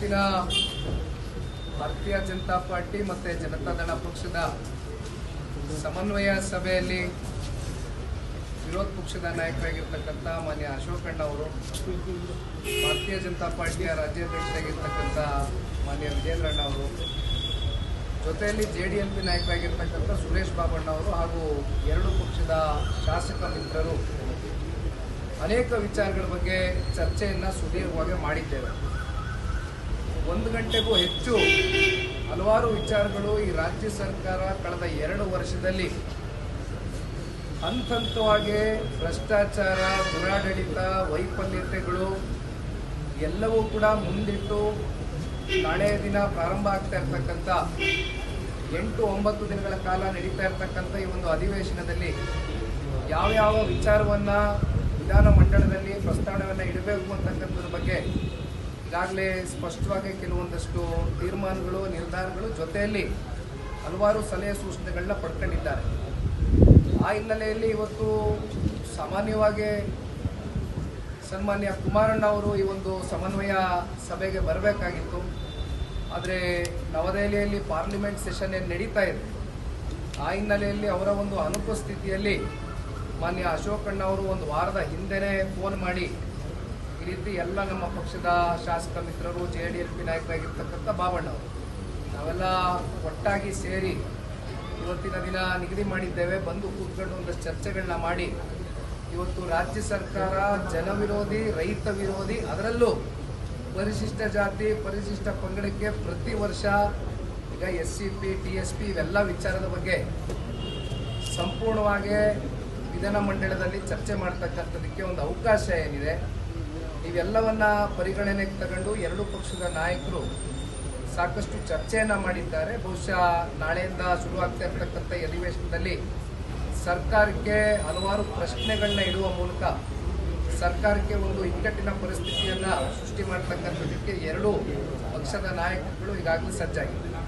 ಇವತ್ತಿನ ಭಾರತೀಯ ಜನತಾ ಪಾರ್ಟಿ ಮತ್ತು ಜನತಾದಳ ಪಕ್ಷದ ಸಮನ್ವಯ ಸಭೆಯಲ್ಲಿ ವಿರೋಧ ಪಕ್ಷದ ನಾಯಕರಾಗಿರ್ತಕ್ಕಂಥ ಮಾನ್ಯ ಅಶೋಕಣ್ಣ ಅವರು, ಭಾರತೀಯ ಜನತಾ ಪಾರ್ಟಿಯ ರಾಜ್ಯಾಧ್ಯಕ್ಷರಾಗಿರ್ತಕ್ಕಂಥ ಮಾನ್ಯ ವಿಜೇಂದ್ರಣ್ಣ ಅವರು, ಜೊತೆಯಲ್ಲಿ ಜೆ ಡಿ ಎಲ್ ಪಿ ನಾಯಕರಾಗಿರ್ತಕ್ಕಂಥ ಸುರೇಶ್ ಬಾಬಣ್ಣ ಅವರು ಹಾಗೂ ಎರಡು ಪಕ್ಷದ ಶಾಸಕ ಮಿತ್ರರು ಅನೇಕ ವಿಚಾರಗಳ ಬಗ್ಗೆ ಚರ್ಚೆಯನ್ನು ಸುದೀರ್ಘವಾಗಿ ಮಾಡಿದ್ದೇವೆ. ಒಂದು ಗಂಟೆಗೂ ಹೆಚ್ಚು ಹಲವಾರು ವಿಚಾರಗಳು ಈ ರಾಜ್ಯ ಸರ್ಕಾರ ಕಳೆದ ಎರಡು ವರ್ಷದಲ್ಲಿ ಹಂತ ಹಂತವಾಗಿ ಭ್ರಷ್ಟಾಚಾರ, ದುರಾಡಳಿತ, ವೈಫಲ್ಯತೆಗಳು ಎಲ್ಲವೂ ಕೂಡ ಮುಂದಿಟ್ಟು ನಾಳೆಯ ದಿನ ಪ್ರಾರಂಭ ಆಗ್ತಾ ಇರ್ತಕ್ಕಂಥ ಎಂಟು ಒಂಬತ್ತು ದಿನಗಳ ಕಾಲ ನಡೀತಾ ಇರ್ತಕ್ಕಂಥ ಈ ಒಂದು ಅಧಿವೇಶನದಲ್ಲಿ ಯಾವ್ಯಾವ ವಿಚಾರವನ್ನು ವಿಧಾನಮಂಡಲದಲ್ಲಿ ಪ್ರಸ್ತಾವನೆಯನ್ನು ಇಡಬೇಕು ಅಂತಕ್ಕಂಥದ್ರ ಬಗ್ಗೆ ಈಗಾಗಲೇ ಸ್ಪಷ್ಟವಾಗಿ ಕೆಲವೊಂದಷ್ಟು ತೀರ್ಮಾನಗಳು, ನಿರ್ಧಾರಗಳು ಜೊತೆಯಲ್ಲಿ ಹಲವಾರು ಸಲಹೆ ಸೂಚನೆಗಳನ್ನ ಪಡ್ಕೊಂಡಿದ್ದಾರೆ. ಆ ಹಿನ್ನೆಲೆಯಲ್ಲಿ ಇವತ್ತು ಸಾಮಾನ್ಯವಾಗಿ ಸನ್ಮಾನ್ಯ ಕುಮಾರಣ್ಣ ಅವರು ಈ ಒಂದು ಸಮನ್ವಯ ಸಭೆಗೆ ಬರಬೇಕಾಗಿತ್ತು. ಆದರೆ ನವದೆಹಲಿಯಲ್ಲಿ ಪಾರ್ಲಿಮೆಂಟ್ ಸೆಷನ್ ಏನು ನಡೀತಾ ಇದೆ? ಆ ಹಿನ್ನೆಲೆಯಲ್ಲಿ ಅವರ ಒಂದು ಅನುಪಸ್ಥಿತಿಯಲ್ಲಿ ಮಾನ್ಯ ಅಶೋಕಣ್ಣ ಅವರು ಒಂದು ವಾರದ ಹಿಂದೆನೇ ಫೋನ್ ಮಾಡಿ ರೀತಿ ಎಲ್ಲ ನಮ್ಮ ಪಕ್ಷದ ಶಾಸಕ ಮಿತ್ರರು, ಜೆ ಡಿ ಎಲ್ ಪಿ ನಾಯಕರಾಗಿರ್ತಕ್ಕಂಥ ನಾವೆಲ್ಲ ಒಟ್ಟಾಗಿ ಸೇರಿ ಇವತ್ತಿನ ದಿನ ನಿಗದಿ ಮಾಡಿದ್ದೇವೆ. ಬಂದು ಕೂತ್ಕೊಂಡು ಒಂದಷ್ಟು ಚರ್ಚೆಗಳನ್ನ ಮಾಡಿ. ಇವತ್ತು ರಾಜ್ಯ ಸರ್ಕಾರ ಜನವಿರೋಧಿ, ರೈತ ವಿರೋಧಿ, ಅದರಲ್ಲೂ ಪರಿಶಿಷ್ಟ ಜಾತಿ, ಪರಿಶಿಷ್ಟ ಪಂಗಡಕ್ಕೆ ಪ್ರತಿ ವರ್ಷ ಈಗ S C P, T S P ಇವೆಲ್ಲ ವಿಚಾರದ ಬಗ್ಗೆ ಸಂಪೂರ್ಣವಾಗಿ ವಿಧಾನಮಂಡಲದಲ್ಲಿ ಚರ್ಚೆ ಮಾಡ್ತಕ್ಕಂಥದಕ್ಕೆ ಒಂದು ಅವಕಾಶ ಏನಿದೆ. ಇವೆಲ್ಲವನ್ನ ಪರಿಗಣನೆಗೆ ತಗೊಂಡು ಎರಡು ಪಕ್ಷದ ನಾಯಕರು ಸಾಕಷ್ಟು ಚರ್ಚೆಯನ್ನು ಮಾಡಿದ್ದಾರೆ. ಬಹುಶಃ ನಾಳೆಯಿಂದ ಶುರುವಾಗ್ತಾ ಇರ್ತಕ್ಕಂಥ ಅಧಿವೇಶನದಲ್ಲಿ ಸರ್ಕಾರಕ್ಕೆ ಹಲವಾರು ಪ್ರಶ್ನೆಗಳನ್ನ ಇಡುವ ಮೂಲಕ ಸರ್ಕಾರಕ್ಕೆ ಒಂದು ಇಕ್ಕಟ್ಟಿನ ಪರಿಸ್ಥಿತಿಯನ್ನು ಸೃಷ್ಟಿ ಮಾಡ್ತಕ್ಕಂಥದ್ದಕ್ಕೆ ಎರಡು ಪಕ್ಷದ ನಾಯಕರುಗಳು ಈಗಾಗಲೇ ಸಜ್ಜಾಗಿದ್ದಾರೆ.